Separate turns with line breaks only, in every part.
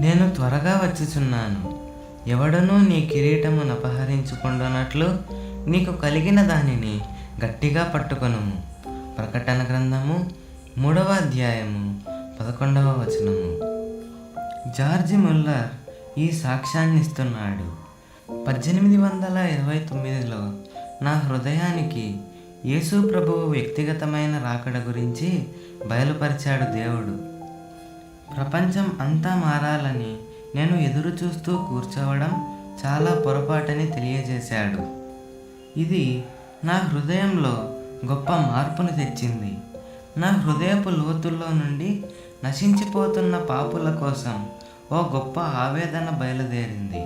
నేను త్వరగా వచ్చుచున్నాను. ఎవడనూ నీ కిరీటమును అపహరించుకుంటున్నట్లు నీకు కలిగిన దానిని గట్టిగా పట్టుకొనుము. ప్రకటన గ్రంథము మూడవ అధ్యాయము పదకొండవ వచనము. జార్జి ముల్లర్ ఈ సాక్ష్యాన్ని ఇస్తున్నాడు పద్దెనిమిది వందల ఇరవై తొమ్మిదిలో నా హృదయానికి యేసు ప్రభువు వ్యక్తిగతమైన రాకడ గురించి బయలుపరిచాడు దేవుడు. ప్రపంచం అంతా మారాలని నేను ఎదురు చూస్తూ కూర్చోవడం చాలా పొరపాటని తెలియజేశాడు. ఇది నా హృదయంలో గొప్ప మార్పును తెచ్చింది. నా హృదయపు లోతుల్లో నుండి నశించిపోతున్న పాపుల కోసం ఓ గొప్ప ఆవేదన బయలుదేరింది.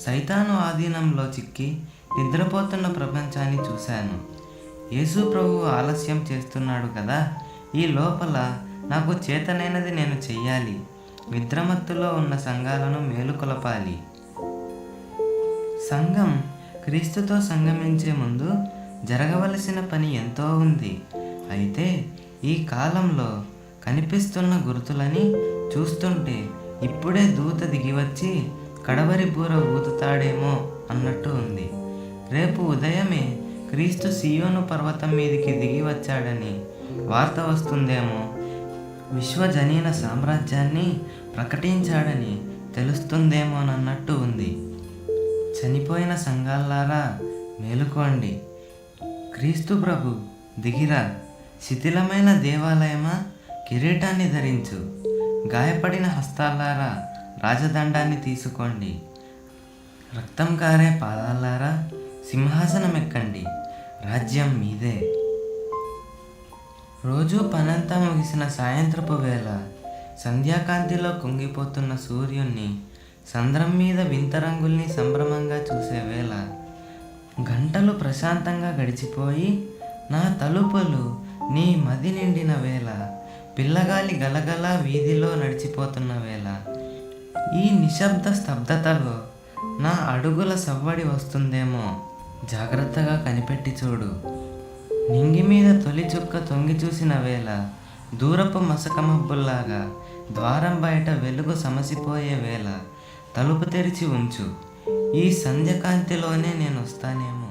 సైతాను ఆధీనంలో చిక్కి నిద్రపోతున్న ప్రపంచాన్ని చూశాను. యేసు ప్రభువు ఆలస్యం చేస్తున్నాడు కదా ఈ లోపల నాకు చేతనైనది నేను చెయ్యాలి. నిద్రమత్తులో ఉన్న సంఘాలను మేలుకొలపాలి సంఘం క్రీస్తుతో సంగమించే ముందు జరగవలసిన పని ఎంతో ఉంది. అయితే ఈ కాలంలో కనిపిస్తున్న గుర్తులని చూస్తుంటే ఇప్పుడే దూత దిగివచ్చి కడవరి బూర ఊతుతాడేమో అన్నట్టు ఉంది. రేపు ఉదయమే క్రీస్తు సియోను పర్వతం మీదికి దిగి వచ్చాడని వార్త వస్తుందేమో? విశ్వజనీన సామ్రాజ్యాన్ని ప్రకటించాడని తెలుస్తుందేమోనన్నట్టు ఉంది. చనిపోయిన సంఘాలారా మేలుకోండి. క్రీస్తు ప్రభు దిగిరా. శిథిలమైన దేవాలయమా? కిరీటాన్ని ధరించు. గాయపడిన హస్తాలారా రాజదండాన్ని తీసుకోండి. రక్తం కారే పాదాలారా సింహాసనం ఎక్కండి రాజ్యం మీదే. రోజు పనంతా ముగిసిన సాయంత్రపు వేళ సంధ్యాకాంతిలో కుంగిపోతున్న సూర్యుణ్ణి సంద్రం మీద వింత రంగుల్ని సంభ్రమంగా చూసే వేళ గంటలు ప్రశాంతంగా గడిచిపోయి నా తలుపులు నీ మది నిండిన వేళ పిల్లగాలి గలగల వీధిలో నడిచిపోతున్న వేళ. ఈ నిశ్శబ్ద స్తబ్దతలో నా అడుగుల సవ్వడి వస్తుందేమో జాగ్రత్తగా కనిపెట్టి చూడు. నింగి మీద తొలి చుక్క తొంగి చూసిన వేళ దూరపు మసక మబ్బుల్లాగా ద్వారం బయట వెలుగు సమసిపోయే వేళ తలుపు తెరిచి ఉంచు. ఈ సంధ్యకాంతిలోనే నేను వస్తానేమో